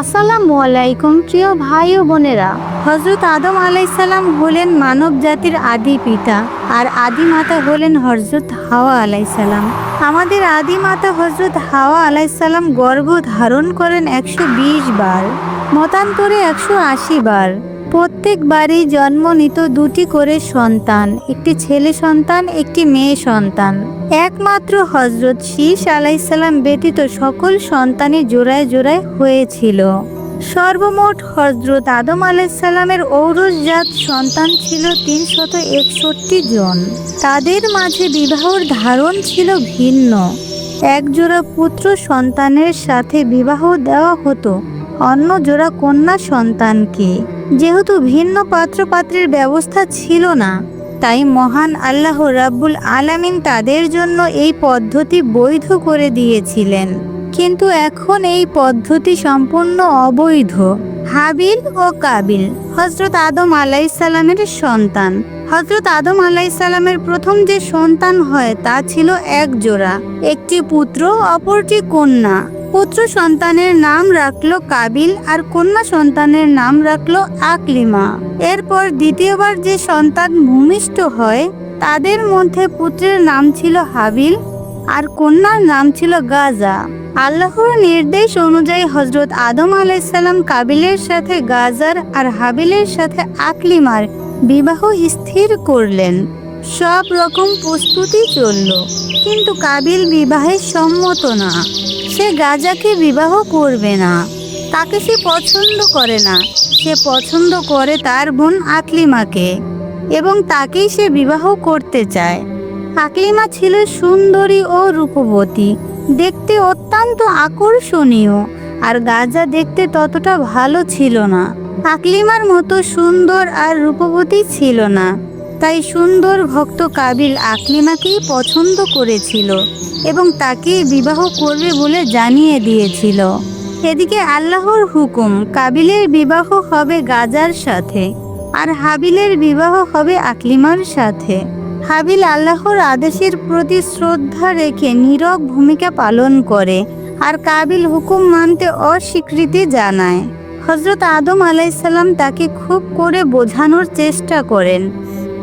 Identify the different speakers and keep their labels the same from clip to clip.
Speaker 1: আসসালামু আলাইকুম, প্রিয় ভাই ও বোনেরা। হজরত আদম আলাইসাল্লাম হলেন মানব জাতির আদি পিতা আর আদি মাতা হলেন হজরত হাওয়া আলাইসাল্লাম আমাদের আদি মাতা হজরত হাওয়া আলাইসাল্লাম গর্ভ ধারণ করেন একশো বিশ বার, মতান্তরে একশো আশি বার। প্রত্যেকবারই জন্ম নিত দুটি করে সন্তান, একটি ছেলে সন্তান, একটি মেয়ে সন্তান। একমাত্র হজরত শীষ আলাইসাল্লাম ব্যতীত সকল সন্তানই জোড়ায় জোড়ায় হয়েছিল। সর্বমোট হজরত আদম আলাইসাল্লামের ঔরসজাত সন্তান ছিল তিনশত একষট্টি জন। তাদের মাঝে বিবাহর ধারণ ছিল ভিন্ন। একজোড়া পুত্র সন্তানের সাথে বিবাহ দেওয়া হতো অন্য জোড়া কন্যা সন্তানকে। যেহেতু ভিন্ন পাত্রপাত্রের ব্যবস্থা ছিল না, তাই মহান আল্লাহ রাব্বুল আলামিন তাদের জন্য এই পদ্ধতি বৈধ করে দিয়েছিলেন। কিন্তু এখন এই পদ্ধতি সম্পূর্ণ অবৈধ। হাবিল ও কাবিল হজরত আদম আলাইসাল্লামের সন্তান। হজরত আদম আলাইসাল্লামের প্রথম যে সন্তান হয় তা ছিল এক জোড়া একটি পুত্র, অপরটি কন্যা। পুত্র সন্তানের নাম রাখল কাবিল আর কন্যা সন্তানের নাম রাখল আকলিমা। এরপর দ্বিতীয়বার যে সন্তান ভূমিষ্ঠ হয়, তাদের মধ্যে পুত্রের নাম ছিল হাবিল আর কন্যার নাম ছিল গাজা। আল্লাহর নির্দেশ অনুযায়ী হজরত আদম আলাইসাল্লাম কাবিলের সাথে গাজার আর হাবিলের সাথে আকলিমার বিবাহ স্থির করলেন। সব রকম প্রস্তুতি চলল, কিন্তু কাবিল বিবাহে সম্মত না। সে গাজাকে বিবাহ করবে না। তাকে সে পছন্দ করে না। সে পছন্দ করে তার বোন আকলিমাকে এবং তাকেই সে বিবাহ করতে চায়। আকলিমা ছিল সুন্দরী ও রূপবতী। দেখতে অত্যন্ত আকর্ষণীয় আর গাজা দেখতে ততটা ভালো ছিল না। আকলিমার মতো সুন্দর আর রূপবতী ছিল না। তাই সুন্দর ভক্ত কাবিল আকলিমাকেই পছন্দ করেছিল এবং তাকে বিবাহ করবে বলে জানিয়ে দিয়েছিল। এদিকে আল্লাহর হুকুম, কাবিলের বিবাহ হবে গাজার সাথে আর হাবিলের বিবাহ হবে আকলিমার সাথে। হাবিল আল্লাহর আদেশের প্রতি শ্রদ্ধা রেখে নীরব ভূমিকা পালন করে আর কাবিল হুকুম মানতে অস্বীকৃতি জানায়। হজরত আদম আলাইসাল্লাম তাকে খুব করে বোঝানোর চেষ্টা করেন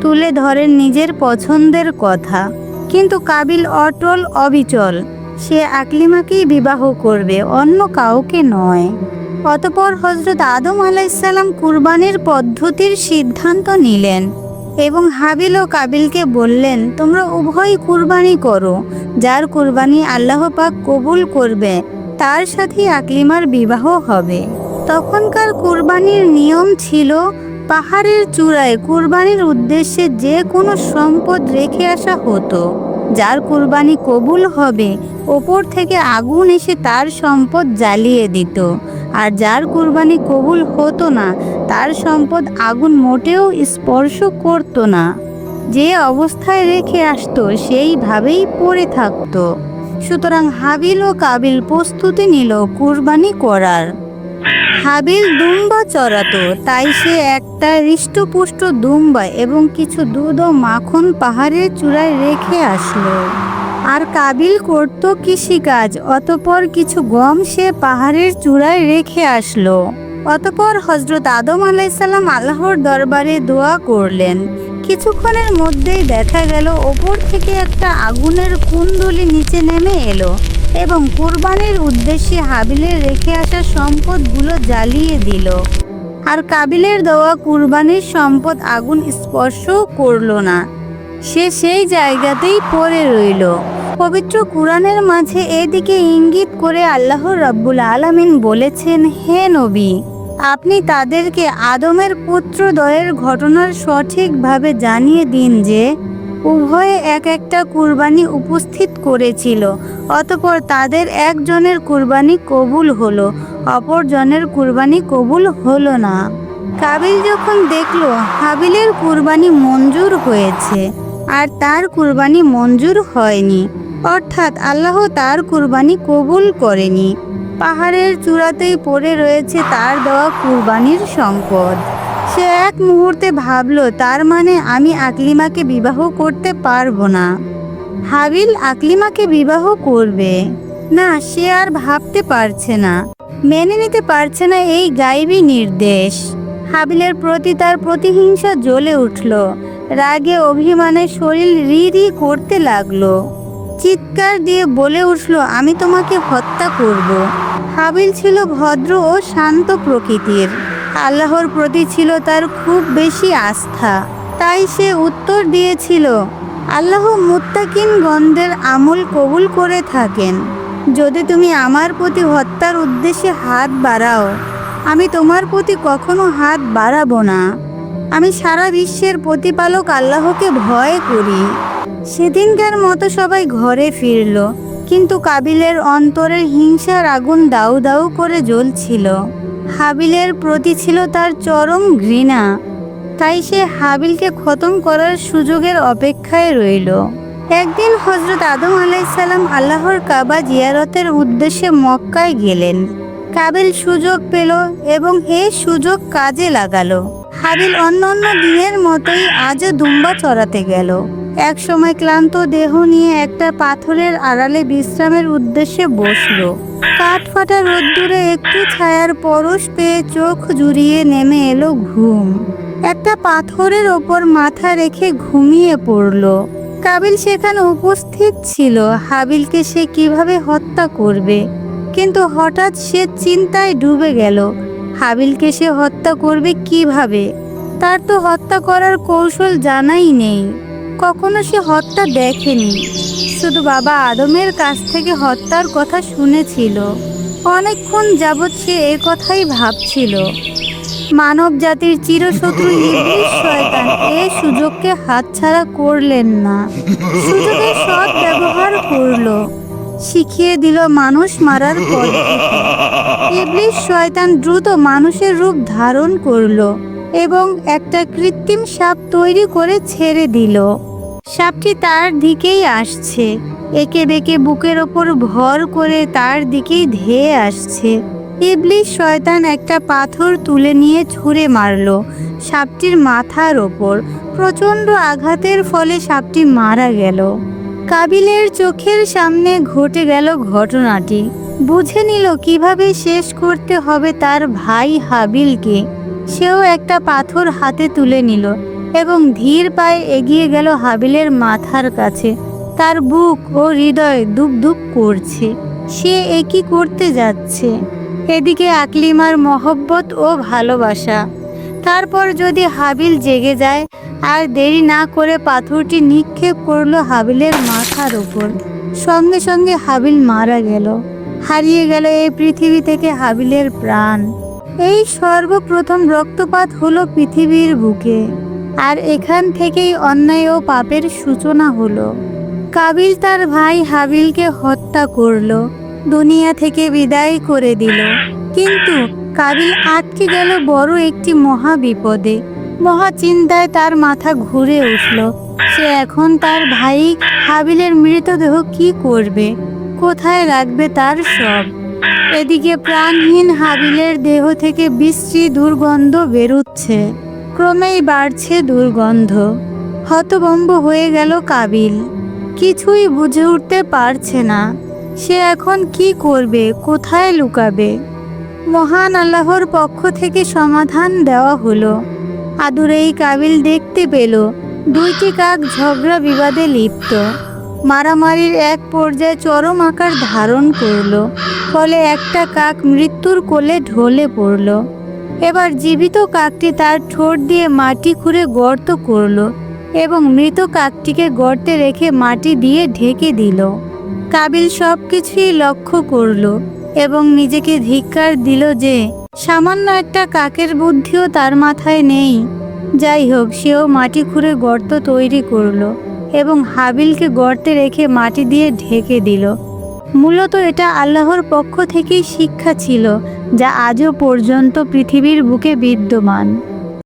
Speaker 1: তুলে ধরেন নিজের পছন্দের কথা। কিন্তু কাবিল অটল, অবিচল। সে আকলিমাকেই বিবাহ করবে, অন্য কাউকে নয়। অতপর হজরত আদম আলাইসাল্লাম কুরবানির পদ্ধতির সিদ্ধান্ত নিলেন এবং হাবিল ও কাবিলকে বললেন, তোমরা উভয় কুরবানি করো। যার কুরবানি আল্লাহ পাক কবুল করবে, তার সাথে আকলিমার বিবাহ হবে। তখনকার কুরবানির নিয়ম ছিল পাহাড়ের চূড়ায় কুরবানির উদ্দেশ্যে যে কোনো সম্পদ রেখে আসা হতো। যার কুরবানি কবুল হবে, ওপর থেকে আগুন এসে তার সম্পদ জ্বালিয়ে দিত। আর যার কুরবানি কবুল হতো না, তার সম্পদ আগুন মোটেও স্পর্শ করতো না। যে অবস্থায় রেখে আসতো, সেইভাবেই পড়ে থাকতো। সুতরাং হাবিল ও কাবিল প্রস্তুতি নিল কুরবানি করার। হাবিল দুম্বা চড়াতো, তাই সে একটা হৃষ্টপুষ্ট দুম্বা এবং কিছু দুধ ও মাখন পাহাড়ের চূড়ায় রেখে আসলো। আর কাবিল করত কৃষিকাজ, অতপর কিছু গম সে পাহাড়ের চূড়ায় রেখে আসলো। অতপর হজরত আদম আলাইসাল্লাম আল্লাহর দরবারে দোয়া করলেন। কিছুক্ষণের মধ্যেই দেখা গেল, ওপর থেকে একটা আগুনের কুণ্ডলি নিচে নেমে এলো। এবং কোরবানির উদ্দেশ্যে হাবিলের রেখে আসা সম্পদগুলো জ্বালিয়ে দিল। আর কাবিলের দেওয়া কুরবানির সম্পদ আগুন স্পর্শও করল না। সে সেই জায়গাতেই পড়ে রইল। পবিত্র কুরআনের মাঝে এদিকে ইঙ্গিত করে আল্লাহ রাব্বুল আলামিন বলেছেন, হে নবী, আপনি তাদেরকে আদমের পুত্রদ্বয়ের ঘটনার সঠিকভাবে জানিয়ে দিন যে উভয়ে এক একটা কুরবানি উপস্থিত করেছিল, অতপর তাদের একজনের কুরবানি কবুল হলো, অপরজনের কুরবানি কবুল হলো না। কাবিল যখন দেখল হাবিলের কুরবানি মঞ্জুর হয়েছে, আর তার কুরবানি মঞ্জুর হয়নি, অর্থাৎ আল্লাহ তার কুরবানি কবুল করেনি। পাহাড়ের চূড়াতেই পড়ে রয়েছে তার দেওয়া কুরবানির সম্পদ। সে এক মুহূর্তে ভাবলো, তার মানে আমি আকলিমাকে বিবাহ করতে পারব না। হাবিল আকলিমাকে বিবাহ করবে। না, সে আর ভাবতে পারছে না। মেনে নিতে পারছে না এই গাইবি নির্দেশ। হাবিলের প্রতি তার প্রতিহিংসা জ্বলে উঠল। রাগে অভিমানে শরীর রি রি করতে লাগল। চিৎকার দিয়ে বলে উঠল, আমি তোমাকে হত্যা করব। হাবিল ছিল ভদ্র ও শান্ত প্রকৃতির। আল্লাহর প্রতি ছিল তার খুব বেশি আস্থা। তাই সে উত্তর দিয়েছিল, আল্লাহ মুত্তাকিন গন্ধের আমল কবুল করে থাকেন। যদি তুমি আমার প্রতি হত্যার উদ্দেশ্যে হাত বাড়াও, আমি তোমার প্রতি কখনো হাত বাড়াবো না। আমি সারা বিশ্বের প্রতিপালক আল্লাহকে ভয় করি। সেদিনকার মতো সবাই ঘরে ফিরল, কিন্তু কাবিলের অন্তরের হিংসার আগুন দাউ দাউ করে জ্বলছিল। হাবিলের প্রতি ছিল তার চরম ঘৃণা। তাই সে হাবিলকে খতম করার সুযোগের অপেক্ষায় রইল। একদিন হজরত আদম আলাইসাল্লাম আল্লাহর কাবা জিয়ারতের উদ্দেশ্যে মক্কায় গেলেন। কাবিল সুযোগ পেল এবং এই সুযোগ কাজে লাগালো। হাবিল অন্য অন্য দিনের মতোই আজও দুম্বা চড়াতে গেল। এক সময় ক্লান্ত দেহ নিয়ে একটা পাথরের আড়ালে বিশ্রামের উদ্দেশ্যে বসল। কাঠ ফাটা রোদ্দুরে একটু ছায়ার পরশ পেয়ে চোখ জুড়িয়ে নেমে এলো ঘুম। একটা পাথরের ওপর মাথা রেখে ঘুমিয়ে পড়ল। কাবিল সেখানে উপস্থিত ছিল, হাবিলকে সে কীভাবে হত্যা করবে? কিন্তু হঠাৎ সে চিন্তায় ডুবে গেল, হাবিলকে সে হত্যা করবে কীভাবে? তার তো হত্যা করার কৌশল জানাই নেই। কখনো সে হত্যা দেখেনি। শুধু বাবা আদমের কাছ থেকে হত্যার কথা শুনেছিল। অনেকক্ষণ যাবৎ সে এ কথাই ভাবছিল। মানব জাতির চিরশত্রু শয়তান এ সুযোগকে হাতছাড়া করলেন না। সুযোগের সৎ ব্যবহার করল। শিখিয়ে দিল মানুষ মারার পদ্ধতি। ইবলিস শয়তান দ্রুত মানুষের রূপ ধারণ করল। এবং একটা কৃত্রিম সাপ তৈরি করে ছেড়ে দিল। সাপটি তার দিকেই আসছে। একে বেঁকে বুকের ওপর ভর করে তার দিকেই ধেয়ে আসছে। ইবলিস শয়তান একটা পাথর তুলে নিয়ে ছুঁড়ে মারলো সাপটির মাথার ওপর। প্রচণ্ড আঘাতের ফলে সাপটি মারা গেল। কাবিলের চোখের সামনে ঘটে গেল ঘটনাটি। বুঝে নিল কীভাবে শেষ করতে হবে তার ভাই হাবিলকে। সেও একটা পাথর হাতে তুলে নিল এবং ধীর পায়ে এগিয়ে গেল হাবিলের মাথার কাছে। তার বুক ও হৃদয় দুপ করছে। সে একই করতে যাচ্ছে। এদিকে আকলিমার মহব্বত ও ভালোবাসা। তারপর যদি হাবিল জেগে যায়, আর দেরি না করে পাথরটি নিক্ষেপ করল হাবিলের মাথার ওপর। সঙ্গে সঙ্গে হাবিল মারা গেল। হারিয়ে গেল এই পৃথিবী থেকে হাবিলের প্রাণ। এই সর্বপ্রথম রক্তপাত হলো পৃথিবীর বুকে, আর এখান থেকেই অন্যায় ও পাপের সূচনা হলো। কাবিল তার ভাই হাবিলকে হত্যা করল, দুনিয়া থেকে বিদায় করে দিল। কিন্তু কাবিল আটকে গেল বড় একটি মহা বিপদে মহা চিন্তায় তার মাথা ঘুরে উঠল, সে এখন তার ভাই হাবিলের মৃতদেহ কি করবে? কোথায় রাখবে তার সব। এদিকে প্রাণহীন হাবিলের দেহ থেকে বিশ্রী দুর্গন্ধ বেরুচ্ছে। ক্রমেই বাড়ছে দুর্গন্ধ। হতভম্ব হয়ে গেল কাবিল। কিছুই বুঝে উঠতে পারছে না। সে এখন কি করবে, কোথায় লুকাবে? মহান আল্লাহর পক্ষ থেকে সমাধান দেওয়া হলো। আদুরেই কাবিল দেখতে পেল, দুইটি কাক ঝগড়া বিবাদে লিপ্ত। মারামারির এক পর্যায়ে চরম আকার ধারণ করল, ফলে একটা কাক মৃত্যুর কোলে ঢলে পড়ল। এবার জীবিত কাকটি তার ঠোঁট দিয়ে মাটি খুঁড়ে গর্ত করল এবং মৃত কাকটিকে গর্তে রেখে মাটি দিয়ে ঢেকে দিল। কাবিল সব কিছুই লক্ষ্য করল এবং নিজেকে ধিক্কার দিল যে সামান্য একটা কাকের বুদ্ধিও তার মাথায় নেই। যাই হোক, সেও মাটি খুঁড়ে গর্ত তৈরি করল। এবং হাবিলকে গর্তে রেখে মাটি দিয়ে ঢেকে দিল। মূলত এটা আল্লাহর পক্ষ থেকেই শিক্ষা ছিল, যা আজও পর্যন্ত পৃথিবীর বুকে বিদ্যমান।